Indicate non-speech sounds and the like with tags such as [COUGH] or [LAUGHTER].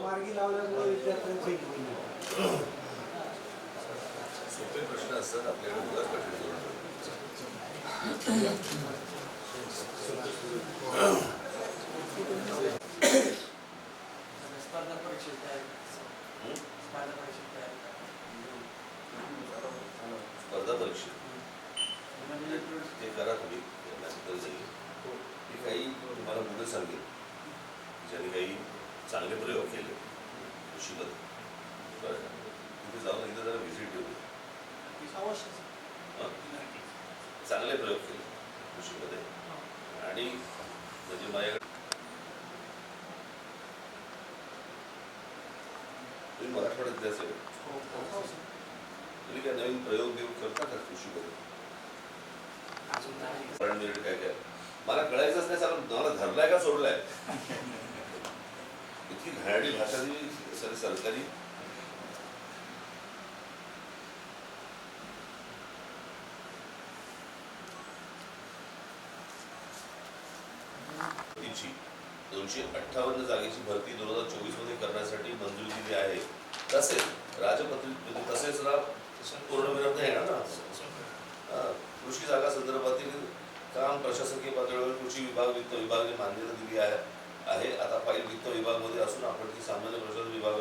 मार्गी लावल्यामुळे विद्यार्थ्यांची सोपे प्रश्न असतात कठीण स्पर्धा परीक्षेत हं? स्पर्धा परीक्षेत तयारी स्पर्धा परीक्षा म्हणजे ते करा तुम्ही मी काही तुम्हाला मुलं सांगेन ज्यांनी काही चांगले प्रयोग केले. कृषीमध्ये? तिथे जाऊन एकदा जरा व्हिजिट देऊ हं? चांगले प्रयोग केले कृषीमध्ये. आणि म्हणजे माझ्याकडे तुम्ही मराठवाड्यातले असेल. तुम्ही काय नवीन प्रयोग बियोग करता का कृषीमध्ये? कारण काय काय? मला कळायचंच नाही सांग मला धरलाय का सोडलाय? [LAUGHS] इतकी घाणेरडी भाषा दिली सर सरकारी दोनशे अठ्ठावन्न जागेची भरती दोन हजार चोवीसमध्ये करण्यासाठी मंजुरी दिली आहे. तसेच राजपत्रित तसेच ना पूर्णविराम नाही येणार ना कृषी जागा संदर्भातील काम प्रशासकीय पातळीवर कृषी विभाग वित्त विभागाने मान्यता दिली आहे. आहे. आता फाईल वित्त विभागमध्ये असून आपण ती सामान्य प्रशासन विभाग